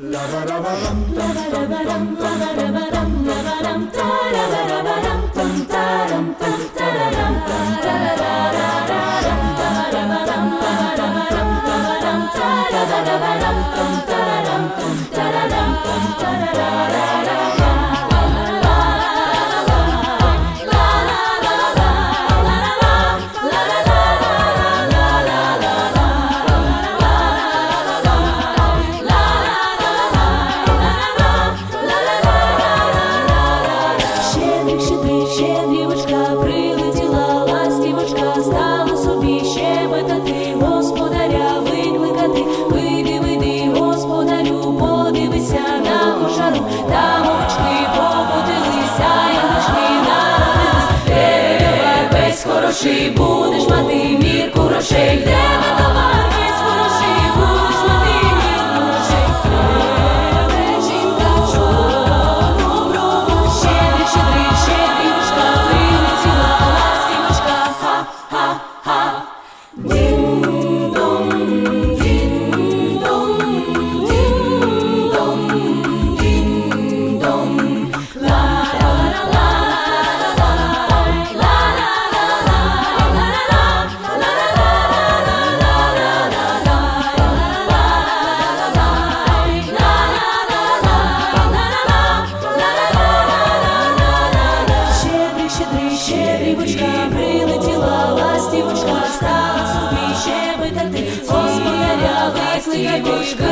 La ba da ba dum, da ba da ba dum, da ba da ba dum. Хороший, будеш мати мірку грошей. Де товар Девушка,